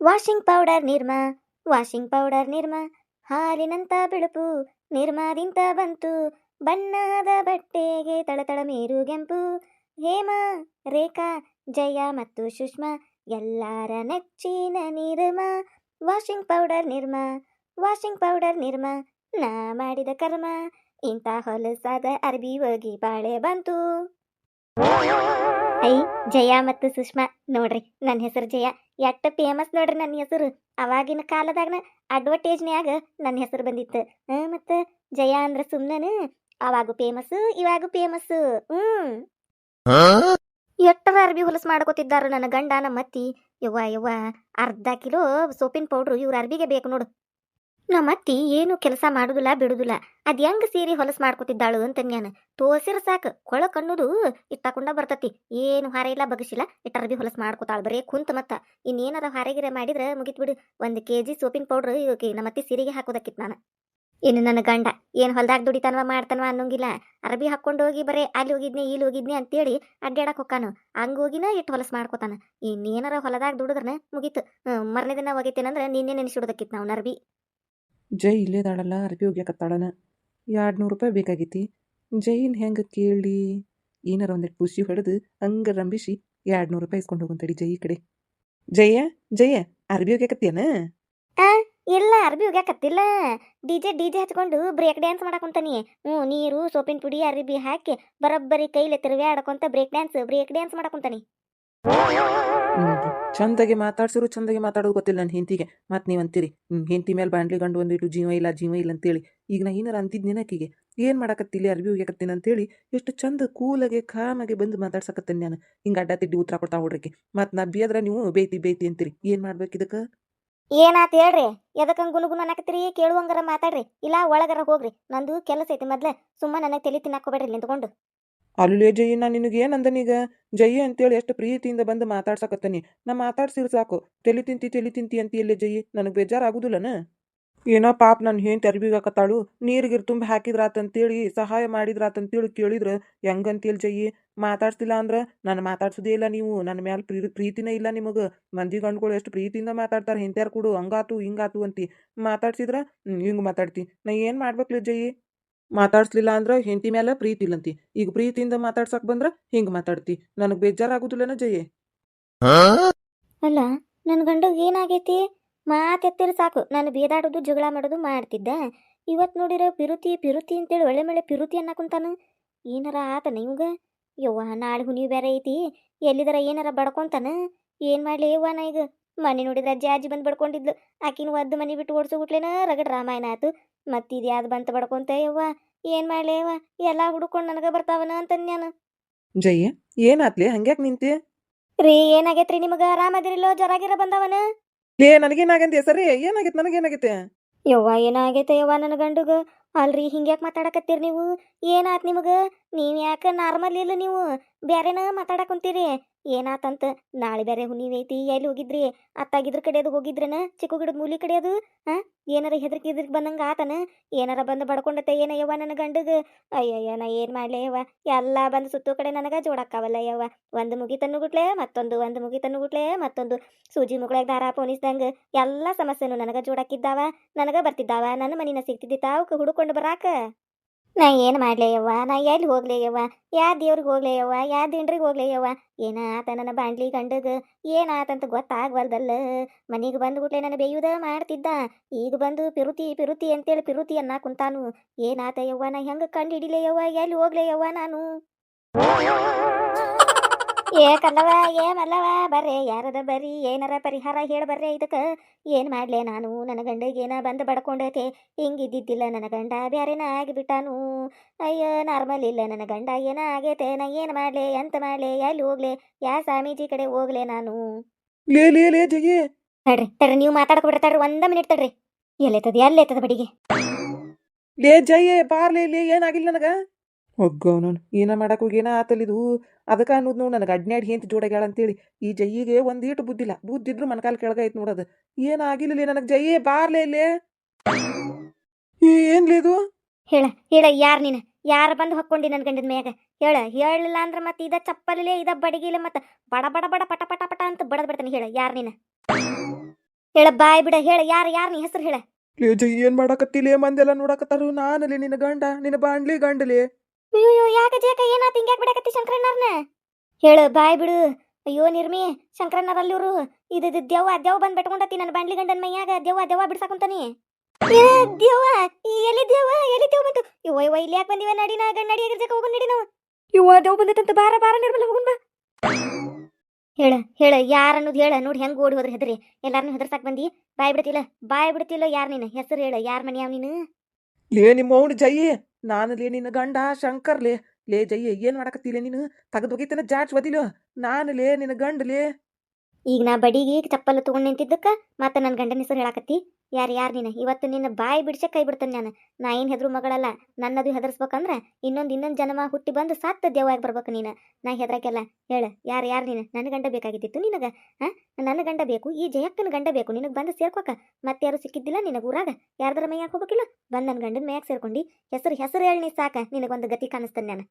Washing powder Nirma washing powder Nirma ಹಾಲಿನಂತ ಬಿಳುಪು ನಿರ್ಮಾದಿಂತ ಬಂತು. ಬಣ್ಣದ ಬಟ್ಟೆಗೆ ತಳತಳ ಮೇರುಗೆಂಪು ಹೇಮ, ರೇಖಾ, ಜಯ ಮತ್ತು ಸುಷ್ಮಾ ಎಲ್ಲರ ನೆಚ್ಚಿನ Nirma. Washing powder Nirma washing powder Nirma ನಾ ಮಾಡಿದ ಕರ್ಮ. ಇಂಥ ಹೊಲಸಾದ ಅರ್ಬಿ ಹೋಗಿ ಬಾಳೆ ಬಂತು. ಐ ಜಯ ಮತ್ತು ಸುಷ್ಮಾ. ನೋಡ್ರಿ ನನ್ನ ಹೆಸರು ಜಯ. ಎಟ್ಟ ಫೇಮಸ್ ನೋಡ್ರಿ ನನ್ನ ಹೆಸರು. ಅವಾಗಿನ ಕಾಲದಾಗನ ಅಡ್ವರ್ಟೈಸ್ನ್ಯಾಗ ನನ್ನ ಹೆಸರು ಬಂದಿತ್ತು. ಮತ್ತೆ ಮತ್ತ ಜಯ ಅಂದ್ರೆ ಸುಮ್ಮನೆ ಅವಾಗೂ ಫೇಮಸ್ ಇವಾಗೂ ಫೇಮಸ್ ಹ್ಮ್. ಎಟ್ಟರ ಅರ್ಬಿ ಹೊಲಸು ಮಾಡ್ಕೋತಿದ್ದಾರ ನನ್ನ ಗಂಡ ನಮ್ಮ ಮತ್ತಿ. ಯವ್ವ ಯವ್ವ ಅರ್ಧ ಕಿಲೋ ಸೋಪಿನ ಪೌಡ್ರು ಇವ್ರ ಅರ್ಬಿಗೆ ಬೇಕು ನೋಡು. ನಮ್ಮ ಅತ್ತಿ ಏನು ಕೆಲಸ ಮಾಡುದಿಲ್ಲ, ಬಿಡುದಿಲ್ಲ. ಅದ್ ಹೆಂಗ್ ಸೀರೆ ಹೊಲಸು ಮಾಡ್ಕೊತಿದ್ದಾಳು ಅಂತ ನಾನು ತೋಸಿರ ಸಾಕು. ಕೊಳಕ್ ಅನ್ನೋದು ಇಟ್ಟಾಕೊಂಡ ಬರ್ತತಿ. ಏನು ಹಾರ ಇಲ್ಲ, ಬಗಸಿಲ್ಲ. ಇಟ್ಟ ಅರ್ಬಿ ಹೊಲಸು ಮಾಡ್ಕೊತಾಳ ಬರೇ ಕುಂತ ಮತ್ತ. ಇನ್ನೇನಾರ ಹಾರೆಗಿರೆ ಮಾಡಿದ್ರೆ ಮುಗಿತ್ ಬಿಡು. ಒಂದ್ ಕೆಜಿ ಸೋಪಿನ್ ಪೌಡರ್ ಪೌಡ್ರ್ ಇವಕ್ಕೆ ನಮ್ಮ ಅತ್ತಿ ಸೀರೆಗೆ ಹಾಕೋದಕ್ಕಿತ್ ನಾನು. ಇನ್ನು ನನ್ನ ಗಂಡ ಏನು ಹೊಲ್ದಾಗ ದುಡಿತಾನವ, ಮಾಡ್ತಾನವ ಅನ್ನೋಂಗಿಲ್ಲ. ಅರ್ಬಿ ಹಾಕೊಂಡು ಹೋಗಿ ಬರೇ ಅಲ್ಲಿ ಹೋಗಿದ್ನಿ, ಇಲ್ಲಿ ಹೋಗಿದ್ನಿ ಅಂತೇಳಿ ಅಡ್ಡಾಡಕ್ ಹೊಕ್ಕಾನು. ಹಂಗ ಹೋಗಿನ ಇಟ್ಟು ಹೊಲಸು ಮಾಡ್ಕೋತಾನ. ಇನ್ನೇನಾರ ಹೊಲದಾಗ ದುಡಿದ್ರನ ಮುಗೀತು. ಮರನೇ ದಿನ ಹೋಗೈತೇನಂದ್ರೆ ನಿನ್ನೆ ನೆನೆಸಿಡೋದಕ್ಕಿತ್ತು ನಾವು ನರ್ಬಿ. ಜೈ ಇಲ್ಲೇದಾಳಲ್ಲ ಅರ್ಬಿ ಒಗ್ಯಾಕತ್ತಾಳನ ಎರಡು ನೂರು ರೂಪಾಯಿ ಬೇಕಾಗೈತಿ. ಜೈನ್ ಹೆಂಗೆ ಕೇಳಿ? ಏನಾರ ಒಂದಿಟ್ಟು ಖುಷಿ ಹೊಡೆದು ಹಂಗೆ ರಂಬಿಸಿ ಎರಡು ನೂರು ರೂಪಾಯಿ ಇಸ್ಕೊಂಡು ಹೋಗಂತಡಿ ಜೈ ಕಡೆ. ಜಯ ಜಯ ಅರ್ಬಿ ಒಗ್ಯಾಕತ್ತೇನ ಇಲ್ಲ ಅರ್ಬಿ ಹೋಗ್ಯಾಕತ್ತಿಲ್ಲ ಡಿ ಜೆ ಡಿ ಜೆ ಹಚ್ಕೊಂಡು ಬ್ರೇಕ್ ಡ್ಯಾನ್ಸ್ ಮಾಡಕೊಂತಾನಿ ಹ್ಞೂ ನೀರು ಸೋಪಿನ ಪುಡಿ ಅರ್ಬಿ ಹಾಕಿ ಬರೋಬ್ಬರಿ ಕೈಲಿ ತಿರುಗಾಡ್ಕೊಂತ ಬ್ರೇಕ್ ಡ್ಯಾನ್ಸ್ ಬ್ರೇಕ್ ಡ್ಯಾನ್ಸ್ ಮಾಡಕೊಂತಾನಿ ಚಂದಾಗೆ ಮಾತಾಡ್ಸಿರು, ಚಂದಾಗಿ ಮಾತಾಡೋದು ಗೊತ್ತಿಲ್ಲ ನನ್ನ ಹೆಂಡತಿಗೆ. ಮತ್ತೆ ನೀವು ಅಂತೀರಿ ಹೆಂಡತಿ ಮೇಲೆ ಬಾಂಡ್ಲಿ ಗಂಡು ಒಂದಿಟ್ಟು ಜೀವ ಇಲ್ಲ ಜೀವ ಇಲ್ಲ ಅಂತೇಳಿ. ಈಗ ನಾ ಏನಾರ ಅಂತಿದ್ನೇನ ಆಕಿಗೆ ಏನು ಮಾಡಾಕತ್ತಿಲ್ಲ ಅರ್ಬಿ ಹೋಗ್ಯಾಕತ್ತೀನಿ ಅಂತೇಳಿ ಎಷ್ಟು ಚಂದ ಕೂಲಾಗೆ, ಖಾಮಾಗೆ ಬಂದು ಮಾತಾಡ್ಸಕತ್ತೀನಿ ನಾನು. ಹಿಂಗೆ ಅಡ್ಡ ತಿಡ್ಡಿ ಉತ್ತರ ಕೊಡ್ತಾ ಹುಡ್ರಿಗೆ ಮತ್ತು ನಾ ಬಿಯದ್ರ ನೀವು ಬೇತಿ ಬೇತಿ ಅಂತೀರಿ. ಏನು ಮಾಡ್ಬೇಕು ಇದಕ್ಕೆ? ಏನಾತ್ ಹೇಳ್ರಿ? ಎದಕ್ಕೆ ಗುನುಗುನ ಅನ್ನಕತ್ತೀರಿ? ಕೇಳುವಂಗಾರ ಮಾತಾಡ್ರಿ. ಇಲ್ಲ ಒಳಗಾರ ಹೋಗ್ರಿ. ನಂದು ಕೆಲಸ ಐತಿ ಮೊದ್ಲ. ಸುಮ್ಮನೆ ನನಗೆ ತಲೆ ತಿನ್ನಾಕೋಬೇಡ್ರಿ ನಿಂತ್ಕೊಂಡು. ಅಲ್ಲೇ ಜಯಿ ನಾ ನಿನಗೆ ಏನಂದನೀಗ ಜಯಿ ಅಂತೇಳಿ ಎಷ್ಟು ಪ್ರೀತಿಯಿಂದ ಬಂದು ಮಾತಾಡ್ಸಕತ್ತನಿ. ನಾ ಮಾತಾಡ್ಸಿರ್ ಸಾಕು. ತೆಲಿ ತಿಂತಿ ತೆಲಿ ತಿಂತಿ ಅಂತ ಎಲ್ಲೇ ಜಯಿ ನನಗೆ ಬೇಜಾರಾಗುದಿಲ್ಲನ? ಏನೋ ಪಾಪ ನನ್ನ ಹೆಂಡತಿ ಅರ್ಬಿಗಾಕತ್ತಾಳು ನೀರಿಗಿರ್ ತುಂಬಿ ಹಾಕಿದ್ರಾತಂತೇಳಿ, ಸಹಾಯ ಮಾಡಿದ್ರಾತಂತೇಳಿ ಕೇಳಿದ್ರೆ ಹೆಂಗಂತೇಳಿ ಜಯಿ ಮಾತಾಡ್ಸಿಲ್ಲ ಅಂದ್ರೆ ನಾನು ಮಾತಾಡ್ಸೋದೇ ಇಲ್ಲ ನೀವು. ನನ್ನ ಮ್ಯಾಲೆ ಪ್ರೀ, ಪ್ರೀತಿನೇ ಇಲ್ಲ ನಿಮಗೆ. ಮಂದಿ ಗಂಡುಗಳು ಎಷ್ಟು ಪ್ರೀತಿಯಿಂದ ಮಾತಾಡ್ತಾರೆ. ಹಿಂತ್ಯಾರು ಕೊಡು, ಹಂಗಾತು, ಹಿಂಗಾತು ಅಂತಿ. ಮಾತಾಡ್ಸಿದ್ರೆ ಹಿಂಗೆ ಮಾತಾಡ್ತಿ. ನಾ ಏನು ಮಾಡ್ಬೇಕು ಜೈ? ಮಾತಾಡ್ಸ್ಲಿಲ್ಲ ಅಂದ್ರೆ ಹೆಂಡತಿ ಮೇಲೆ ಪ್ರೀತಿ ಇಲ್ಲಂತಿ. ಈಗ ಪ್ರೀತಿಯಿಂದ ಮಾತಾಡ್ಸಕ್ ಬಂದ್ರ ಹಿಂಗ್ ಮಾತಾಡ್ತಿ. ನನಗ್ ಬೇಜಾರಾಗುದಿಲ್ಲನ ಜಯೇ? ಅಲ್ಲ ನನ್ನ ಗಂಡು ಏನಾಗೈತಿ? ಮಾತೆತ್ತಿರ ಸಾಕು. ನಾನು ಬೇದಾಡೋದು ಜಗಳ ಮಾಡೋದು ಮಾಡ್ತಿದ್ದೆ. ಇವತ್ತು ನೋಡಿರೋ ಪಿರುತಿ ಪಿರುತಿ ಅಂತೇಳಿ ಒಳ್ಳೆ ಮಳೆ ಪಿರುತಿ ಅನ್ನಕುಂತಾನ ಏನಾರ ಆತನ ಇವಂಗ? ಯವ್ವ ನಾಳೆ ಹುನಿ ಬೇರೆ ಐತಿ. ಎಲ್ಲಿದಾರ ಏನಾರ ಬಡ್ಕೊಂತಾನ? ಏನು ಮಾಡ್ಲಿ ಯವ್ವ ನಾ ಈಗ? ಮನೆ ನೋಡಿದ್ರೆ ಅಜ್ಜಿ ಅಜ್ಜಿ ಬಂದು ಬಡ್ಕೊಂಡಿದ್ಲು. ಆಕಿನ ಒದ್ದು ಮನೆ ಬಿಟ್ಟು ಓಡಿಸೋ ಗುಟ್ಲೇನ ರಗಡ್ ರಾಮಾಯಣ ಆಯ್ತು. ಮತ್ತಿದು ಯಾವ್ದು ಬಂತ ಬಡ್ಕೊಂತ ಯವ್ವ? ಏನು ಮಾಡ್ಲಿ ಯವ್ವ? ಎಲ್ಲ ಹುಡುಕೊಂಡು ನನಗೆ ಬರ್ತಾವನ ಅಂತ ನಾನು. ಜಯ್ಯ ಏನಾತ್ಲಿ ಹಂಗ್ಯಾಕ್ ನಿಂತಿ? ರೀ ಏನಾಗೈತ್ರಿ ನಿಮಗೆ? ಆರಾಮದಿರಿಲ್ಲೋ ಜರಾಗಿರ ಬಂದವನ? ಲೇ ನನಗೇನಾಗಂತ ಸರಿ ಏನಾಗೈತೆ ನನಗೇನಾಗೈತೆ? ಯವ್ವ ಏನಾಗೈತೆ ಯವ್ವ ನನ್ನ ಗಂಡುಗ? ಅಲ್ರಿ ಹಿಂಗ್ಯಾಕ್ ಮಾತಾಡಕತ್ತೀರಿ ನೀವು? ಏನಾತ್ ನಿಮಗೆ? ನೀವು ಯಾಕ ನಾರ್ಮಲ್ ಇಲ್ಲ ನೀವು? ಬ್ಯಾರೆನ ಮಾತಾಡಕುಂತೀರಿ ಏನಾತಂತ? ನಾಳೆ ಬೇರೆ ಹುಣ್ಣಿವೈತಿ ಎಲ್ಲಿ ಹೋಗಿದ್ರಿ? ಅತ್ತಾಗಿದ್ರ ಕಡೆದು ಹೋಗಿದ್ರನ? ಚಿಕ್ಕ ಗಿಡದ ಮೂಲಿ ಕಡೆ ಅದು? ಹಾ? ಏನಾರ ಹೆದರ್ಕಿ ಹೆದರ್ಕಿ ಬಂದಂಗ ಆತನ? ಏನಾರ ಬಂದು ಬಡ್ಕೊಂಡತ್ತೆ ಏನ ಯವ್ವ ನನ್ನ ಗಂಡಗೆ? ಅಯ್ಯಯ್ಯ, ನಾ ಏನು ಮಾಡ್ಲೇ ಯವ್ವ? ಎಲ್ಲ ಬಂದು ಸುತ್ತೋ ಕಡೆ ನನಗೆ ಜೋಡಕ್ಕಾವಲ್ಲ ಯವ್ವ? ಒಂದು ಮುಗಿತನ್ನು ಗುಟ್ಲೆ, ಮತ್ತೊಂದು ಒಂದು ಮುಗಿತನ್ನು ಗುಟ್ಲೆ, ಮತ್ತೊಂದು ಸೂಜಿ ಮುಗಳಾಗ ದಾರ ಪೋಣಿಸ್ದಂಗೆ ಎಲ್ಲ ಸಮಸ್ಯೆನು ನನಗೆ ಜೋಡಕ್ಕಿದ್ದಾವ, ನನಗೆ ಬರ್ತಿದ್ದಾವ, ನನ್ನ ಮನಿನ ಸಿಗ್ತಿದ್ದಿತ್ತ ತಾವು ಹುಡುಕೊಂಡು ಬರಾಕ? ನಾ ಏನು ಮಾಡ್ಲೇ ಯವ್ವ? ನಾ ಎಲ್ಲಿ ಹೋಗ್ಲೇ ಯವ್ವ? ಯಾ ದೇವ್ರಿಗೆ ಹೋಗ್ಲೇ ಯವ್ವ? ಯಾ ದಿಂಡ್ರಿಗೆ ಹೋಗ್ಲೇ ಯವ್ವ? ಏನಾತ ನನ್ನ ಬಾಂಡ್ಲಿ ಗಂಡಗ? ಏನಾತಂತ ಗೊತ್ತಾಗ್ವಲ್ದಲ್ಲ. ಮನೆಗೆ ಬಂದ್ಬಿಟ್ಲೆ ನನ್ನ ಬೇಯುದ ಮಾಡ್ತಿದ್ದ. ಈಗ ಬಂದು ಪಿರುತಿ ಪಿರುತಿ ಅಂತೇಳಿ ಪಿರುತಿ ಅನ್ನ ಕುಂತಾನು. ಏನಾತ ಯವ್ವ? ನಾ ಹೆಂಗೆ ಕಂಡು ಹಿಡಿಲೇ ಯವ್ವ? ಎಲ್ಲಿ ಹೋಗ್ಲೇ ಯವ್ವ ನಾನು? ಏ ಕಲ್ಲವ ಏ ಮಲ್ಲವ ಬರ್ರೆ. ಯಾರದ ಬರ್ರಿ ಏನಾರ ಪರಿಹಾರ ಹೇಳ ಬರ್ರೆ ಇದಕ್ಕೆ. ಏನು ಮಾಡ್ಲೆ ನಾನು? ನನ್ನ ಗಂಡಗೇನ ಬಂದು ಬಡ್ಕೊಂಡೈತೆ. ಹಿಂಗಿದ್ದಿದ್ದಿಲ್ಲ ನನ್ನ ಗಂಡ ಬ್ಯಾರೇನ ಆಗಿಬಿಟ್ಟಾನು. ಅಯ್ಯೋ ನಾರ್ಮಲ್ ಇಲ್ಲ. ನನ್ನ ಗಂಡ ಏನ ಆಗೈತೆ? ನಾ ಏನು ಮಾಡ್ಲೆ? ಎಂತ ಮಾಡ್ಲೆ? ಎಲ್ಲಿ ಹೋಗ್ಲೆ? ಯಾ ಸ್ವಾಮೀಜಿ ಕಡೆ ಹೋಗ್ಲೆ ನಾನು? ಲೇ ಲೇ ಲೇ ಜಯ್ಯೇ ತಡ್ರಿ ತಡ್ರಿ. ನೀವು ಮಾತಾಡ್ಕೊಬಿಡ್ರಿ ತಡ್ರಿ. ಒಂದ ಮಿನಿಟ್ ತಡ್ರಿ. ಎಲ್ಲೈತದ ಎಲ್ಲೈತದ ಬಡಿಗೆ? ಲೇ ಜಯ್ಯೇ ಬಾರ್ಲೇ ಲೇ ಏನಾಗಿಲ್ಲ ನನಗ? ಒಗ್ಗೋ ನಾನು ಏನ ಮಾಡಕ್ ಹೋಗಿ ಏನ ಆತಲಿದು ಅದಕ್ಕೆ ಅನ್ನೋದು ನೋಡಿ ನನಗೆ ಅಡ್ನ್ಯಾಡ್ ಹೆಂತ ಜೋಡಗ್ಯಾಳ ಅಂತೇಳಿ. ಈ ಜೈಯಿಗೆ ಒಂದೀಟು ಬುದ್ಧಿಲ್ಲ ಬುದ್ಧಿದ್ರು ಮನಕಾಲ ಕೆಳಗಾಯ್ತು ನೋಡೋದು ಏನಾಗಿಲ್ಲ ನನಗೆ ಜೈಯೇ ಬಾರ್ಲೇ ಲೇ ಏನ್ಲಿದು ಹೇಳ ಹೇಳ ಯಾರು ನೀನು? ಯಾರು ಬಂದು ಹೊಕ್ಕೊಂಡಿ ನನ್ನ ಗಂಡದ ಮ್ಯಾಗ? ಹೇಳ ಹೇಳಲಿಲ್ಲ ಅಂದ್ರೆ ಮತ್ತೆ ಇದ ಚಪ್ಪಲಿಲೆ ಇದ ಬಡಗಿಲೆ ಮತ್ತೆ ಬಡ ಬಡ ಬಡ ಪಟ ಪಟ ಪಟ ಅಂತ ಬಡದ್ ಬಿಡ್ತಾನೆ. ಹೇಳ ಯಾರು ನೀನು? ಹೇಳ ಬಾಯ್ ಬಿಡ. ಹೇಳ ಯಾರ ಯಾರ ನೀ ಹೆಸರು ಹೇಳ. ಏನ್ ಮಾಡಾಕತ್ತಿಲೇ ಮಂದೆಲ್ಲ ನೋಡಾಕತ್ತಾರು? ನಾನಲ್ಲಿ ನಿನ್ನ ಗಂಡ ನಿನ್ನ ಬಾಂಡ್ಲಿ ಗಂಡಲೇ. ಅಯ್ಯೋ ಯಾಕ ಜೇಕ ಏನಾತ ಯಾಕೆ ಬಿಡಕತ್ತಿ ಶಂಕರಣ್ಣರ್ನ ಹೇಳು, ಬಾಯ್ ಬಿಡು. ಅಯ್ಯೋ, ನಿರ್ಮಿ ಶಂಕರಣ್ಣರಲ್ಲಿ ಇವರು ಇದು ದೇವ್ ದೆವ್ವ ದೆವ್ವ ಬಂದ್ ಬೆಟ್ಕೊಂಡತಿ ನನ್ನ ಬಾಂಡ್ಲಿ ಗಂಡನ ಮೈಯಾಗ. ದೆವ್ವ ದೆವ್ವ ಬಿಡ್ಸಾಕುಂತಾನಿ ದೆವ್ವ ಎಲ್ಲಿ ದೆವ್ವ? ಎಲ್ಲಿ ದೆವ್ವ ಬಂತು? ಇವ ಇವ ಇಲ್ಲಿ ಯಾಕೆ ಬಂದಿವೆ? ನಡಿ ನಾ ಗಂಡ ನಡಿ ಎಗರ್ಜಕ ಹೋಗೋಣ ನಡಿ ನಾವು. ಇವ ದೆವ್ವ ಬಂದೈತಂತ ಬಾರ ಬಾರ ನಿರ್ಮಲ ಹೋಗೋಣ ಬಾ. ಹೇಳ ಹೇಳ, ಯಾರ ಅನ್ನೋದು ಹೇಳ. ನೋಡಿ ಹೆಂಗ್ ಓಡಿ ಹೋದ್ರೆ ಹೆದರಿ? ಎಲ್ಲಾರನ್ನೂ ಹೆದರ್ಸಾಕ್ ಬಂದಿ? ಬಾಯ್ ಬಿಡ್ತಿಲ್ಲ ಬಾಯ್ ಬಿಡ್ತಿಲ್ಲ ಯಾರ್ ನೀನು? ಹೆಸರು ಹೇಳ, ಯಾರ ಮನೆಯಾವ ನೀನು? ಲೇ, ನಿಮ್ಮ ಅವನು ಜೈ. ನಾನು ಲೇ ನಿನ್ನ ಗಂಡ ಶಂಕರ್ ಲೇ ಲೇ ಜೈ ಏನ್ ಮಾಡಾಕತ್ತಿಲೇ ನೀನು? ತಗದ್ ಹೋಗಿತ್ತನ ಜಾಡ್ಸ್ ಒದಿಲು ನಾನು ಲೇ ನಿನ್ನ ಗಂಡ ಲೇ. ಈಗ ನಾ ಬಡಿಗೆ ಚಪ್ಪಲ್ ತಗೊಂಡ್ ನಿಂತಿದ್ದಕ್ಕ, ಮತ್ತೆ ನನ್ನ ಗಂಡನ ಹೆಸರು ಹೇಳಾಕತ್ತಿ? ಯಾರು ಯಾರು ನೀನು? ಇವತ್ತು ನಿನ್ನ ಬಾಯಿ ಬಿಡ್ಸೆ ಕೈ ಬಿಡ್ತೇನೆ ನಾನು. ನಾ ಏನು ಹೆದ್ರು ಮಗಳಲ್ಲ, ನನ್ನದು ಹೆದರ್ಸ್ಬೇಕಂದ್ರೆ ಇನ್ನೊಂದು ಇನ್ನೊಂದು ಜನ್ಮ ಹುಟ್ಟಿ ಬಂದು ಸತ್ತ ದೇವಾಗಿ ಬರ್ಬೇಕು ನೀನು. ನಾ ಹೆದ್ರಕ್ಕೆಲ್ಲ ಹೇಳ, ಯಾರು ಯಾರು ನೀನು? ನನ್ನ ಗಂಡ ಬೇಕಾಗಿದ್ದಿತ್ತು ನಿನಗೆ ಹಾಂ ನನ್ನ ಗಂಡ ಬೇಕು, ಈ ಜಯಕ್ಕನ ಗಂಡ ಬೇಕು, ನಿನಗೆ ಬಂದು ಸೇರ್ಕೋಕ. ಮತ್ತೆ ಯಾರು ಸಿಕ್ಕಿದ್ದಿಲ್ಲ ನಿನಗೆ ಊರಾಗ? ಯಾರ್ದಾರ ಮೈಯಾಗ ಹೋಗ್ಬೇಕಿಲ್ಲ? ಬಂದು ನನ್ನ ಗಂಡನ ಮೈಯಾಗ ಸೇರ್ಕೊಂಡು, ಹೆಸರು ಹೆಸರು ಹೇಳಿ ಸಾಕ, ನಿನಗೊಂದು ಗತಿ ಕಾಣಿಸ್ತೇನೆ ನಾನು.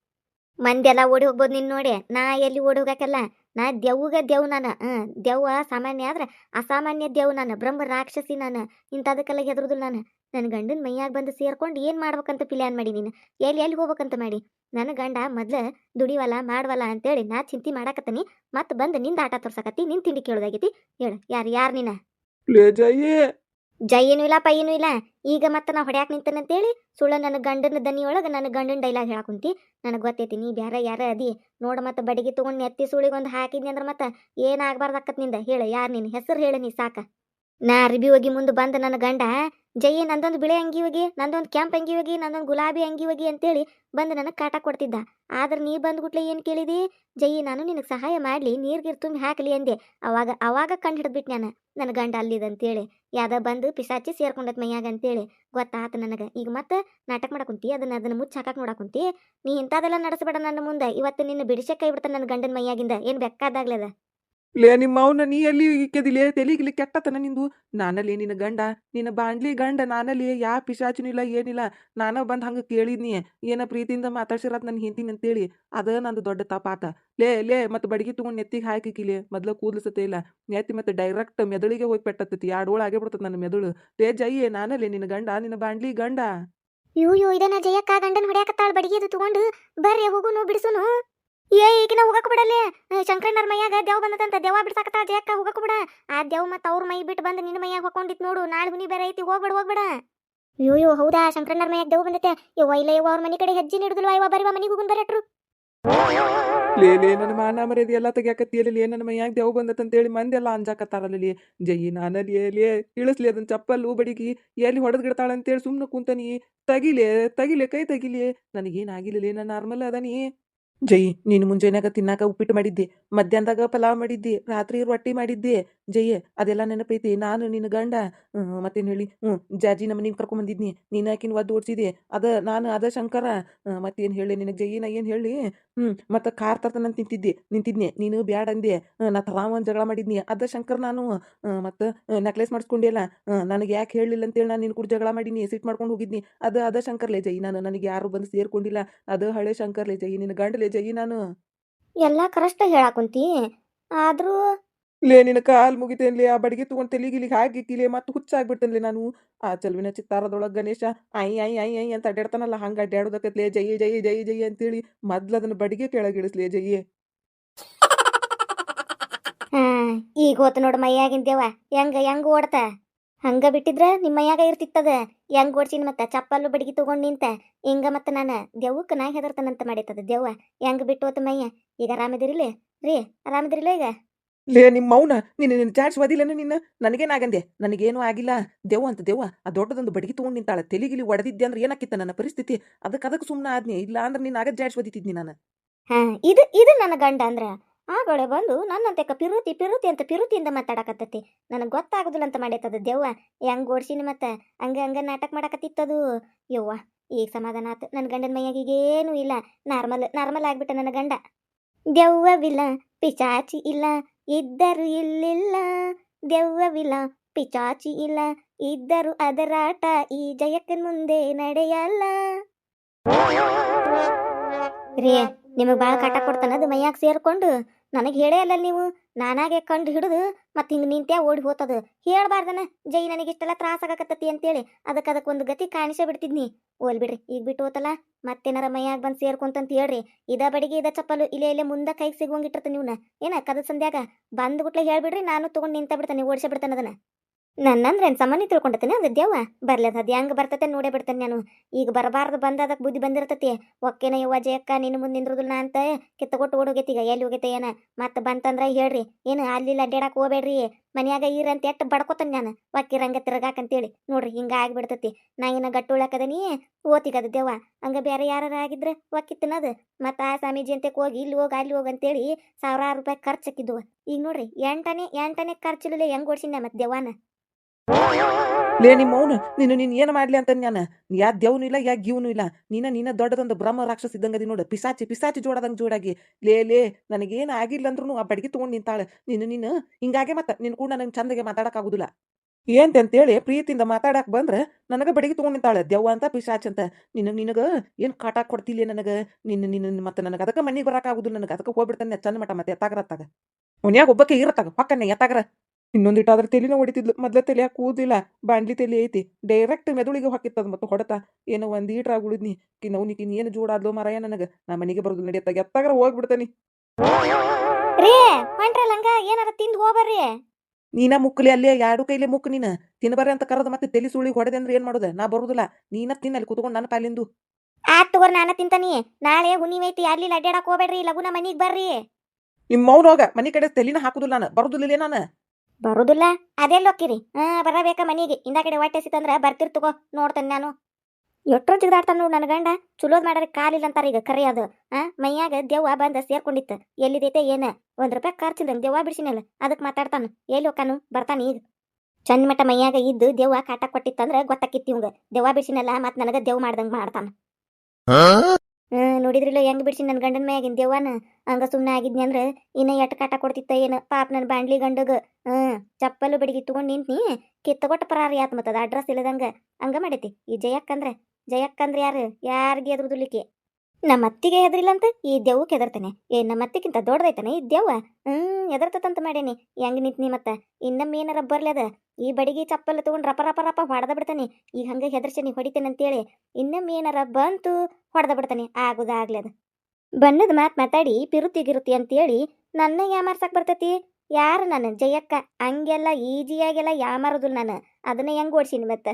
ಮಂದಿ ಎಲ್ಲ ಓಡಿ ಹೋಗ್ಬೋದು ನಿನ್ ನೋಡಿ. ನಾ ಎಲ್ಲಿ ಓಡಿ ಹೋಗಕ್ಕೆಲ್ಲ? ನಾ ದೆವ್ಗ ದೆವ್ ನಾನು. ಹಾಂ ದೆವ್ವ ಸಾಮಾನ್ಯ ಆದ್ರೆ ಅಸಾಮಾನ್ಯ ದೆವ್ ನಾನು. ಬ್ರಹ್ಮ ರಾಕ್ಷಸಿ ನಾನು. ಇಂಥದಕ್ಕೆಲ್ಲ ಹೆದರುದಿಲ್ಲ ನಾನು. ನನ್ನ ಗಂಡನ ಮೈಯಾಗ ಬಂದು ಸೇರ್ಕೊಂಡು ಏನು ಮಾಡ್ಬೇಕಂತ ಪ್ಲ್ಯಾನ್ ಮಾಡಿ ನೀನು? ಎಲ್ಲಿ ಎಲ್ಲಿ ಹೋಗ್ಬೇಕಂತ ಮಾಡಿ? ನನ್ನ ಗಂಡ ಮೊದ್ಲು ದುಡಿವಲ್ಲ, ಮಾಡವಲ್ಲ ಅಂತೇಳಿ ನಾ ಚಿಂತೆ ಮಾಡಾಕತ್ತೀನಿ. ಮತ್ತೆ ಬಂದು ನಿಂದ ಆಟ ತೋರ್ಸಕತ್ತಿ, ನಿನ್ ತಿಂಡಿ ಕೇಳೋದಾಗೈತಿ. ಹೇಳು, ಯಾರು ಯಾರು ನೀನ? ಜೈ ಏನೂ ಇಲ್ಲ, ಪೈಯನೂ ಇಲ್ಲ. ಈಗ ಮತ್ತೆ ನಾ ಹೊಡ್ಯಾಕ ನಿಂತೇನಂತೇಳಿ ಸುಳ್ಳ ನನ್ನ ಗಂಡನ ದನಿ ಒಳಗೆ ನನ್ನ ಗಂಡನ ಡೈಲಾಗ್ ಹೇಳಕುಂತಿ. ನನಗೆ ಗೊತ್ತೈತಿ ನೀ ಬ್ಯಾರ ಯಾರ ಅದಿ? ನೋಡ ಮತ್ತೆ ಬಡಗಿ ತೊಗೊಂಡು ನೆತ್ತಿ ಸುಳಿಗೆ ಒಂದು ಹಾಕಿದ್ನಿ ಅಂದ್ರೆ ಮತ್ತೆ ಏನಾಗಬಾರ್ದು ನಿಂದ? ಹೇಳು, ಯಾರು ನಿನ್ನ ಹೆಸರು ಹೇಳು ನೀ, ಸಾಕ. ನಾ ಅರ್ಬಿ ಹೋಗಿ ಮುಂದೆ ಬಂದು ನನ್ನ ಗಂಡ ಜೈ ನಂದೊಂದು ಬಿಳೆ ಅಂಗಿ ಹೋಗಿ, ನಂದೊಂದು ಕೆಂಪ್ ಅಂಗಿ ಹೋಗಿ, ನಂದೊಂದು ಗುಲಾಬಿ ಅಂಗಿ ಹೋಗಿ ಅಂತೇಳಿ ಬಂದು ನನಗೆ ಕಾಟ ಕೊಡ್ತಿದ್ದ. ಆದ್ರೆ ನೀ ಬಂದ್ಗುಟ್ಲೆ ಏನು ಕೇಳಿದಿ? ಜೈ ನಾನು ನಿನಗೆ ಸಹಾಯ ಮಾಡಲಿ ನೀರ್ಗಿರ್ ತುಂಬಿ ಹಾಕಲಿ ಅಂದೆ. ಅವಾಗ ಅವಾಗ ಕಂಡು ಹಿಡಿದ್ಬಿಟ್ಟು ನಾನು ನನ್ನ ಗಂಡ ಅಲ್ಲಿದಂತೇಳಿ ಯಾವ್ದ ಬಂದು ಪಿಸಾಚಿ ಸೇರ್ಕೊಂಡತ್ ಮೈಯಾಗ ಅಂತೇಳಿ. ಗೊತ್ತಾತ ನನಗೆ, ಈಗ ಮತ್ತೆ ನಾಟಕ ಮಾಡಕುಂತಿ, ಅದನ್ನ ಅದನ್ನ ಮುಚ್ಚಿ ಹಾಕಕ್ ನೋಡಕುಂತಿ. ನೀ ಇಂಥದೆಲ್ಲ ನಡೆಸಬೇಡ ನನ್ನ ಮುಂದೆ. ಇವತ್ತು ನಿನ್ನ ಬಿಡಿಸಕ್ಕೆ ಕೈ ಬಿಡ್ತಾನೆ ನನ್ನ ಗಂಡನ ಮೈಯಾಗಿಂದ. ಏನು ಬೇಕಾದಾಗ್ಲದ ಲೇ ನಿಮ್ಮ ಅವನ ನೀ ಎಲ್ಲಿ ಇಕ್ಕೆದಿಲೇ ತೆಲಿಗಿಲಿ ಕೆಟ್ಟತನ ನಿಂದು? ನಾನಲ್ಲಿ ನಿನ್ನ ಗಂಡ, ನಿನ್ನ ಬಾಂಡ್ಲಿ ಗಂಡ, ನಾನಲ್ಲಿ ಯಾ ಪಿಶಾಚಿನೂ ಇಲ್ಲ, ಏನಿಲ್ಲ. ನಾನ ಬಂದು ಹಂಗ ಕೇಳಿದ್ನಿ ಏನ ಪ್ರೀತಿಯಿಂದ ಮಾತಾಡ್ಸಿರತ್ ನನ್ನ ಹಿಂತೀನಿ ಅಂತೇಳಿ. ಅದ ನಂದು ದೊಡ್ಡ ತಪಾತ. ಲೇ ಲೇ, ಮತ್ತೆ ಬಡಗಿ ತಗೊಂಡು ನೆತ್ತಿಗೆ ಹಾಕಿಕಿಲಿ. ಮೊದ್ಲು ಕೂದ್ಲಿಸತ್ತೆ ಇಲ್ಲ. ನೆತ್ತಿ ಮತ್ತೆ ಡೈರೆಕ್ಟ್ ಮೆದುಳಿಗೆ ಹೋಗಿ ಪೆಟ್ಟತ್ತತಿ. ಎರಡು ಓಳ್ ಆಗೇ ಬಿಡ್ತದ ನನ್ನ ಮೆದುಳು. ಲೇ ಜಯ್ಯೆ ನಾನಲ್ಲಿ ನಿನ್ನ ಗಂಡ, ನಿನ್ನ ಬಾಂಡ್ಲಿ ಗಂಡ. ಯೋ ಯೋ ಇದನ್ನ ಜಯಕ್ಕ ಗಂಡನ ಹೊಡ್ಯಾಕತ್ತಾಳ ಬಡಿಗೆದು ತಗೊಂಡು. ಬರ್ರಿ, ಹೋಗುನು, ಬಿಡಿಸುನು. ಏ, ಈಗಿನ ಹೋಗಕ್ ಬಿಡಲಿ ಶಂಕರಣ್ಣರ ಮೈಯಾಗ ದೇವ್ ಬಂದದಂತ ದೇವ ಬಿಡ್ಸಾಕತ ಜಯಕ್ಕ ಹೋಗಕ್ ಬಿಡ. ಆ ದೇವ್ ಮತ್ತ ಅವ್ರ ಮೈ ಬಿಟ್ಟು ಬಂದು ನಿನ್ನ ಮೈಯಾಗ ಹೊಕ್ಕೊಂಡಿತ್ ನೋಡು. ನಾಳೆ ಹುನಿ ಬೇರೆ ಐತಿ, ಹೋಗ್ಬೇಡ, ಹೋಗ್ಬಿಡ. ಅಯ್ಯೋ ಯೋ ಹೌದಾ? ಶಂಕರಣ್ಣರ ಮೈಯಾಗ ದೇವ್ ಬಂದತೆ. ಯವ್ವ, ಇಲ್ಲ ಯೋ ಅವ್ರ ಮನೆ ಕಡೆ ಹೆಜ್ಜೆ ನೀಡುದಿಲ್ಲ ಅಯ್ಯವ ಬರಿವ ಮನೆಗೆ ಹೋಗುನ್ ಬರಟ್ರು ಲೇ ಲೇ, ನನ್ನ ಮಾನ ಮರ್ಯಾದೆ ಎಲ್ಲ ತೆಗಿಯಾಕತ್ತಿಯಲ್ಲಿ ನನ್ನ ಮೈಯಾಗ ದೇವ್ ಹೇಳಿ ಮಂದೆಲ್ಲ ಅಂಜಾಕತ್ತಾರಲ್ಲ ಜಯಿ ನಾನಲ್ಲಿ ಲೇ. ಇಳಿಸ್ಲಿ ಅದನ್ನ ಚಪ್ಪಲ್ಲು ಬಡಿಗಿ, ಎಲ್ಲಿ ಹೊಡೆದ್ ಅಂತ ಅಂತೇಳಿ ಸುಮ್ಮನೆ ಕುಂತನಿ. ತಗಿಲೇ ತಗಿಲೇ, ಕೈ ತಗಿಲೆ. ನನಗೇನಾಗಿಲ್ಲ ಲೇ ನಾರ್ಮಲ್ ಅದನಿ. ಜೈ ನೀನು ಮುಂಜಾನೆಗ ತಿನ್ನಾಕ ಉಪ್ಪಿಟ್ಟು ಮಾಡಿದ್ದಿ ಮಧ್ಯಾಹ್ನದಾಗ ಪಲಾವ್ ಮಾಡಿದ್ದಿ ರಾತ್ರಿ ರೊಟ್ಟಿ ಮಾಡಿದ್ದೆ ಜಯ್ಯ ಅದೆಲ್ಲ ನೆನಪೈತಿ. ನಾನು ನಿನ್ನ ಗಂಡ. ಮತ್ತೇನು ಹೇಳಿ? ಹ್ಞೂ ಜಾಜಿ ನಮ್ಮ ನೀನು ಕರ್ಕೊಂಬಂದಿದ್ನಿ ನೀನು ಆಕಿನ ಒದ್ದು ಓಡಿಸಿದೆ? ಅದ, ನಾನು ಅದ ಶಂಕರ. ಮತ್ತೇನು ಹೇಳಿ ನಿನಗೆ ನಾ ಏನು ಹೇಳಿ? ಹ್ಞೂ ಮತ್ತು ಕಾರ್ ತರ್ತಾನಂತ ನಿಂತಿದ್ದೆ, ನಿಂತಿದ್ನೆ. ನೀನು ಬ್ಯಾಡ ಅಂದೆ ನಾ ತರಾಮ ಒಂದು ಜಗಳ ಮಾಡಿದ್ನಿ. ಅದ ಶಂಕರ್ ನಾನು. ಮತ್ತು ನೆಕ್ಲೆಸ್ ಮಾಡಿಸ್ಕೊಂಡಿಲ್ಲ ನನಗೆ ಯಾಕೆ ಹೇಳಲಿಲ್ಲ ಅಂತೇಳಿ ನಾನು ನಿನ್ನ ಕೂಡ ಜಗಳ ಮಾಡೀನಿ. ಸಿಟ್ ಮಾಡ್ಕೊಂಡು ಹೋಗಿದ್ನಿ. ಅದು, ಅದ ಶಂಕರ್ಲೆ ಜೈ ನಾನು ನನಗೆ ಯಾರು ಬಂದು ಸೇರ್ಕೊಂಡಿಲ್ಲ. ಅದು ಹಳೆ ಶಂಕರ್ಲೆ ಜೈ ನಿನ್ನ ಗಂಡಲೆ ಜೈ ನಾನು. ಎಲ್ಲ ಕರೆಕ್ಟ್ ಹೇಳಾಕುಂತಿ ಆದ್ರೂ ಲೇ, ನಿನ್ನ ಕಾಲ್ ಮುಗಿತೇನ್ಲಿ ಆ ಬಡಿಗೆ ತಗೊಂಡು ತೆಲಿಗಿಲಿಗೆ ಕಿಲಿ ಮತ್ತೆ ಹುಚ್ಚಾಗ್ಬಿಡ್ತೇನ್ಲಿ ನಾನು. ಆ ಚಲುವಿನ ಚಿತ್ತಾರದೊಳಗೆ ಗಣೇಶ, ಐ ಐ ಐ ಐ ಅಂತ ಅಡ್ಡಾಡ್ತಾನಲ್ಲ ಹಂಗೆ ಅಡ್ಡಾಡೋದಕ್ಕತ್ಲೆ ಜೈ ಜೈ ಜೈ ಜೈ ಅಂತೇಳಿ ಮೊದ್ಲು ಅದನ್ನ ಬಡಿಗೆ ಕೆಳಗಿಳಿಸ್ಲಿ ಜೈ ಹಾ ಈಗ ಹೋತ ನೋಡು ಮೈಯಾಗಿನ ದೇವ ಹೆಂಗ ಹೆಂಗ ಓಡ್ತ? ಹಂಗ ಬಿಟ್ಟಿದ್ರ ನಿಮ್ಮ ಮೈಯಾಗ ಇರ್ತಿತ್ತದ? ಹೆಂಗ್ ಓಡ್ಸಿನ ಮತ್ತ? ಚಪ್ಪಲ್ಲು ಬಡಿಗೆ ತಗೊಂಡ್ ನಿಂತ, ಹಿಂಗ ಮತ್ತ ನಾನು? ದೆವ್ವಕ್ಕೆ ನಾ ಹೆದರ್ತಾನಂತ ಮಾಡಿತ್ತದ ದೆವ್ವ, ಹೆಂಗ್ ಬಿಟ್ಟು ಹೋತ ಮೈಯ? ಈಗ ಆರಾಮದಿರಿಲಿ? ರೀ ಆರಾಮದಿರಿಲ್ಲ ಈಗ? ಲೇ ನಿಮ್ಮ ಮೌನ, ನಿನ್ನ ನಿನ್ನ ಚಾರ್ಜ್ ಓದಿಲ್ಲನ ನಿನ್ನ, ನನಗೇನಾಗಂದೆ? ನನಗೇನು ಆಗಿಲ್ಲ. ದೇವ ಅಂತ ದೇವ ಆ ದೊಡ್ಡದೊಂದು ಬಡಗಿ ತೊಗೊಂಡು ನಿಂತಾಳ. ತೆಲಿಗಿಲಿ ಒಡೆದಿದ್ದೆ ಅಂದ್ರೆ ಏನಕ್ಕಿತ್ತ ನನ್ನ ಪರಿಸ್ಥಿತಿ? ಅದಕ್ಕೆ ಅದಕ್ಕೆ ಸುಮ್ಮನೆ ಆದ್ನಿ. ಇಲ್ಲ ಅಂದ್ರೆ ನೀನು ಆಗದ ಜಾಡ್ಸ್ ಬದಿತಿದ್ನಿ ನಾನು. ಹಾ, ಇದು ಇದು ನನ್ನ ಗಂಡ ಅಂದ್ರೆ. ಆಗೊಳೆ ಬಂದು ನನ್ನಂತೆ ಪಿರುತಿ ಪಿರುತಿ ಅಂತ ಪಿರುತಿಯಿಂದ ಮಾತಾಡಕತ್ತತಿ. ನನಗೆ ಗೊತ್ತಾಗುದಿಲ್ಲ ಅಂತ ಮಾಡೈತದ ದೆವ್ವ. ಹೆಂಗ್ ಓಡ್ಸಿನಿ ಮತ್ತೆ. ಹಂಗ ಹಂಗ ನಾಟಕ ಮಾಡಕತ್ತಿತ್ತದು. ಯವ್ವ, ಈಗ ಸಮಾಧಾನ ಆತು. ನನ್ನ ಗಂಡನ ಮೈಯಾಗ ಏನೂ ಇಲ್ಲ. ನಾರ್ಮಲ್ ನಾರ್ಮಲ್ ಆಗ್ಬಿಟ್ಟ ನನ್ನ ಗಂಡ. ದೆವ್ವವಿಲ್ಲ, ಪಿಚಾಚಿ ಇಲ್ಲ. ಇದ್ದರು ಇಲ್ಲಿಲ್ಲ, ದೆವ್ವವಿಲ್ಲ ಪಿಚಾಚಿ ಇಲ್ಲ ಇದ್ದರು ಅದರಾಟ ಈ ಜಯಕ್ಕೆ ಮುಂದೆ ನಡೆಯಲ್ಲ. ರೇ, ನಿಮಗೆ ಭಾಳ ಕಾಟ ಕೊಡ್ತಾನ ಅದು ಮೈಯಾಗ ಸೇರ್ಕೊಂಡು? ನನಗೆ ಹೇಳೇ ಅಲ್ಲ ನೀವು. ನಾನಾಗೆ ಕಂಡು ಹಿಡಿದು ಮತ್ತೆ ಹಿಂಗೆ ನಿಂತ್ಯಾ ಓಡಿ ಹೋತದ. ಹೇಳ್ಬಾರ್ದನ, ಜೈ ನನಗೆ ಇಷ್ಟೆಲ್ಲ ತ್ರಾಸ ಆಗಕತ್ತತಿ ಅಂತೇಳಿ. ಅದಕ್ಕೆ ಅದಕ್ಕೆ ಒಂದು ಗತಿ ಕಾಣಿಸೇ ಬಿಡ್ತಿದ್ನಿ. ಓಲ್ ಬಿಡ್ರಿ, ಈಗ ಬಿಟ್ಟು ಹೋತಲ್ಲ ಮತ್ತೇನಾರ ಮೈಯಾಗ ಬಂದು ಸೇರ್ಕೊಂತಂತ ಹೇಳ್ರಿ. ಇದ ಬಡಿಗೆ ಇದ ಚಪ್ಪಲು ಇಲ್ಲೇ ಇಲ್ಲೇ ಮುಂದೆ ಕೈಗೆ ಸಿಗುವಂಗಿಟ್ಟಿರ್ತ ನೀವ್ನ ಏನ ಕದ ಸಂಧ್ಯಾಗ ಬಂದ್ಬಿಟ್ಲೆ ಹೇಳ್ಬಿಡ್ರಿ, ನಾನು ತಗೊಂಡು ನಿಂತ ಬಿಡ್ತಾನೆ ಓಡಿಸಿ ಬಿಡ್ತಾನೆ ಅದನ್ನ. ನನ್ನಂದ್ರೆ ಏನು ಸಾಮಾನ್ಯ ತಿಳ್ಕೊಂಡತೇನೆ? ಅದು ದೇವ ಬರ್ಲದ ಅದು ಹೆಂಗ್ ಬರ್ತತೆ ನೋಡೇ ಬಿಡ್ತೇನೆ ನಾನು. ಈಗ ಬರಬಾರ್ದು ಬಂದ ಅದಕ್ಕೆ ಬುದ್ಧಿ ಬಂದಿರ್ತತಿ. ಒಕ್ಕೇನ ಯವ್ವ ಜಯಕ್ಕ ನಿನ್ನ ಮುಂದೆ ನಿಂದ್ರದಿಲ್ಲ ಅಂತ ಕಿತ್ತಗೊಟ್ಟು ಓಡೋಗೈತಿ. ಈಗ ಎಲ್ಲಿ ಹೋಗೈತೆ ಏನ? ಮತ್ತೆ ಬಂತಂದ್ರ ಹೇಳ್ರಿ. ಏನು ಅಲ್ಲಿ ಇಲ್ಲಿ ಅಡ್ಡಾಡಕ್ ಹೋಗ್ಬೇಡ್ರಿ. ಮನ್ಯಾಗ ಇರಂತ ಎಟ್ಟು ಬಡ್ಕೋತಾನೆ ನಾನು? ಒಕ್ಕಿರಂಗ ತಿರ್ಗಾಕಂತೇಳಿ ನೋಡ್ರಿ ಹಿಂಗ ಆಗ್ಬಿಡ್ತತಿ. ನಾ ಇನ್ನ ಗಟ್ಟು ಉಳಕದನಿ ಓತಿಗದ ದೇವ ಹಂಗ ಬೇರೆ ಯಾರು ಆಗಿದ್ರೆ ಒಕ್ಕಿತ್ತನದು ಮತ್ತೆ ಆ ಸ್ವಾಮೀಜಿ ಅಂತ ಹೋಗಿ ಇಲ್ಲಿ ಹೋಗಿ ಅಲ್ಲಿ ಹೋಗಿ ಅಂತೇಳಿ ಸಾವಿರಾರು ರೂಪಾಯಿ ಖರ್ಚು ಈಗ ನೋಡ್ರಿ ಎಂಟನೇ ಎಂಟನೇ ಖರ್ಚಿಲ್ಲ ಹೆಂಗ್ ಓಡಿಸಿನ ಮತ್ತೆ ದೇವಾನ ಲೇ, ನಿಮ್ಮ ಅವನು, ನೀನು ನೀನು ಏನು ಮಾಡ್ಲಿ ಅಂತ ನಾನು ಯಾ ದೇವ್ನು ಇಲ್ಲ, ಯಾ ಗೀವ್ನು ಇಲ್ಲ. ನೀನ ನೀನ ದೊಡ್ಡದೊಂದು ಬ್ರಹ್ಮ ರಾಕ್ಷಸ ಇದ್ದಂಗದಿ ನೋಡು. ಪಿಸಾಚಿ ಪಿಸಾಚಿ ಜೋಡದಂಗೆ ಜೋಡಾಗಿ. ಲೇ ಲೇ, ನನಗೇನು ಆಗಿಲ್ಲ ಅಂದ್ರೂ ಆ ಬಡಗಿ ತೊಗೊಂಡು ನಿಂತಾಳೆ. ನೀನು ನೀನು, ಹಿಂಗಾಗೆ ಮತ್ತೆ. ನಿನ್ನ ಕೂಡ ನನಗೆ ಚಂದಗೆ ಮಾತಾಡೋಕ್ಕಾಗೋದಿಲ್ಲ. ಏಂತ ಅಂತೇಳಿ ಪ್ರೀತಿಯಿಂದ ಮಾತಾಡಕ್ಕೆ ಬಂದ್ರೆ ನನಗೆ ಬಡಿಗೆ ತೊಗೊಂಡು ನಿಂತಾಳೆ. ದೆವ್ವ ಅಂತ, ಪಿಸಾಚ್ ಅಂತ. ನಿನಗೆ ನಿನಗೆ ಏನು ಕಾಟ ಕೊಡ್ತಿಲ್ಲ ನನಗೆ? ನಿನ್ನ ನಿನ್ನ ಮತ್ತೆ ನನಗೆ ಅದಕ್ಕೆ ಮನೆಗೆ ಬರೋಕ್ಕಾಗೋದು ನನಗೆ ಅದಕ್ಕೆ ಹೋಗ್ಬಿಡ್ತಾನೆ. ಚಂದ ಮಟ ಮತ್ತೆ ಎತ್ತಾಗ್ರತ್ತಾಗ ಮನ್ಯಾಗ ಒಬ್ಬಕ್ಕೆ ಇರತ್ತಾಗ. ಪಕ್ಕನೆ ಎತ್ತಾಗರ. ಇನ್ನೊಂದಿಟ್ಟಾದ್ರೆ ತಲೆನೂ ಹೊಡಿತಿದ್ಲು. ಮೊದ್ಲ ತಲೆಯಾಗ ಕೂದಿಲ್ಲ ಬಾಂಡ್ಲಿ ತಲೆ ಐತಿ. ಡೈರೆಕ್ಟ್ ಮೆದುಳಿಗೆ ಹಾಕಿತ್ತದ ಮತ್ತು ಹೊಡೆತ. ಏನೋ ಒಂದು ಈಟ್ರಾಗ ಉಳಿದ್ನಿ ಕಿ ನೀನು ಏನು ಜೋಡಾದ್ಲು ಮರಾಯ ನನಗೆ. ನಾ ಮನೆಗೆ ಬರೋದು ನಡೆಯತ್ತಾಗ ಎತ್ತಾಗ್ರ ಹೋಗ್ಬಿಡ್ತಾನೆ. ರೇ ಹೊಂಟ್ರಲ್ಲ ಹಂಗ ಏನಾರ ತಿಂದು ಹೋಗ್ಬರ್ರಿ ನೀನ ಮುಕ್ಕಲಿ ಅಲ್ಲೇ ಎರಡು ಕೈಲಿ ಮುಕ್ ನೀನು. ತಿನ್ಬರ್ರಿ ಅಂತ ಕರೆದು ಮತ್ತೆ ತಲೆ ಸುಳಿ ಹೊಡೆದೆ ಅಂದ್ರೆ ಏನು ಮಾಡೋದು? ನಾ ಬರೋದಿಲ್ಲ. ನೀನ ತಿನ್ನಲ್ಲಿ ಕುತ್ಕೊಂಡು ನನ್ನ ಪಾಲಿಂದು. ಆತ್ ತಗೋರ್ ನಾನ ತಿಂತಾನಿ. ನಾಳೆ ಹುಣ್ಣಿಮೈತಿ ಅಲ್ಲಿ ಅಡ್ಡಾಡಕ್ ಹೋಗ್ಬೇಡ್ರಿ. ಲಗುನ ಮನಿಗ್ ಬರ್ರಿ. ನಿಮ್ಮ ಮೌನ ಹೋಗ. ಮನೆ ಕಡೆ ತಲೆನ ಹಾಕುದಿಲ್ಲ ನಾನು. ಬರೋದಿಲ್ಲ ನಾನು. ಬರುದಿಲ್ಲ. ಅದೆಲ್ಲ ಹೋಕ್ಕಿರಿ ಹಾ, ಬರಬೇಕ ಮನೆಗೆ. ಇಂದ ಕಡೆ ಹೊಟ್ಟೆ ಸಿತ್ತಂದ್ರೆ ಬರ್ತಿರ್ ತಗೋ, ನೋಡ್ತೇನೆ ನಾನು. ಎಷ್ಟೋ ಜಿಗ್ದಾಡ್ತಾನ ನೋಡು ನನ್ನ ಗಂಡ. ಚಲೋದ್ ಮಾಡೋದಕ್ಕೆ ಕಾಲಿಲ್ಲ ಅಂತಾರ ಈಗ ಕರೆ ಅದು. ಆ ಮೈಯಾಗ ದೆವ್ವ ಬಂದ ಸೇರ್ಕೊಂಡಿತ್ತು. ಎಲ್ಲಿದೈತೆ ಏನ? ಒಂದ್ ರೂಪಾಯಿ ಖರ್ಚಿಲ್ಲ ದೆವ್ವ ಬಿಡಿಸಿನಲ್ಲ. ಅದಕ್ಕೆ ಮಾತಾಡ್ತಾನು. ಎಲ್ಲಿ ಹೋಕಾನು ಬರ್ತಾನೆ ಈಗ. ಚಂದ ಮಟ್ಟ ಮೈಯಾಗ ಇದ್ದು ದೆವ್ವ ಕಾಟ ಕೊಟ್ಟಿತ್ತಂದ್ರ ಗೊತ್ತಾಕಿತ್ತು ಇವಂಗ. ದೆವ್ವ ಬಿಡಿಸಿನಲ್ಲ, ಮತ್ತೆ ನನಗ ದೆವ್ ಮಾಡ್ದಂಗ ಮಾಡ್ತಾನ. ನೋಡಿದ್ರಿಲ್ಲ ಹೆಂಗ್ ಬಿಡ್ಸಿ ನನ್ನ ಗಂಡನ ಮ್ಯಾಗಿನ ದೇವಾನ ಹಂಗ ಸುಮ್ಮನೆ ಆಗಿದ್ನಿ ಅಂದ್ರೆ ಇನ್ನ ಎಟ್ ಕಾಟ ಕೊಡ್ತಿತ್ತ ಏನ? ಪಾಪ ನನ್ನ ಬಾಂಡ್ಲಿ ಗಂಡಗ. ಹ್ಮ್, ಚಪ್ಪಲು ಬಡಿಗೆ ತಗೊಂಡ್ ನಿಂತ್ನಿ, ಕಿತ್ತಗೊಟ್ಟ ಪರಾರಿ ಆತ್ ಮತ್ತದ ಅಡ್ರೆಸ್ ಇಲ್ಲದಂಗ. ಹಂಗ ಮಾಡೈತಿ. ಈ ಜಯಕ್ಕಂದ್ರೆ ಜಯಕ್ಕಂದ್ರೆ ಯಾರು? ಯಾರಿಗೆ ಎದುರುದುಲಿಕ್ಕೆ ನಮ್ಮ ಅತ್ತಿಗೆ ಹೆದರಿಲ್ಲ ಅಂತ ಈ ದೇವ್ ಕೆದರ್ತಾನೆ ಏ, ನಮ್ಮ ಅತ್ತಿಗಿಂತ ದೊಡ್ಡದೈತಾನೆ ಈ ದೇವ್ ಹ್ಮ್ ಎದರ್ತತಂತ ಮಾಡೇನಿ. ಹೆಂಗ್ ನಿಂತ್ನಿ ಮತ್ತ? ಇನ್ನೊಮ್ಮೆ ಏನಾರ ಅದ? ಈ ಬಡಿಗೆ ಚಪ್ಪಲ್ ತಗೊಂಡ್ ರಪ ರಪ ರಪ ಹೊಡೆದ ಬಿಡ್ತಾನೆ. ಈಗ ಹಂಗ ಹೆದರ್ಸನಿ ಹೊಡಿತೇನೆ ಅಂತೇಳಿ ಇನ್ನೊಮ್ಮೆ ಏನಾರ ಬಂತು ಹೊಡೆದ ಬಿಡ್ತಾನೆ. ಅದ. ಬಣ್ಣದ ಮಾತು ಮಾತಾಡಿ ಪಿರುತಿ ಗಿರುತಿ ಅಂತೇಳಿ ನನ್ನ ಯಾಮಾರ್ಸಕ್ ಬರ್ತೈತಿ? ಯಾರು ನಾನು ಜಯಕ್ಕ. ಹಂಗೆಲ್ಲ ಈಜಿಯಾಗೆಲ್ಲ ಯಾಮಾರೋದಿಲ್ಲ ನಾನು. ಅದನ್ನ ಹೆಂಗ್ ಓಡ್ಸಿನಿ ಮತ್ತೆ?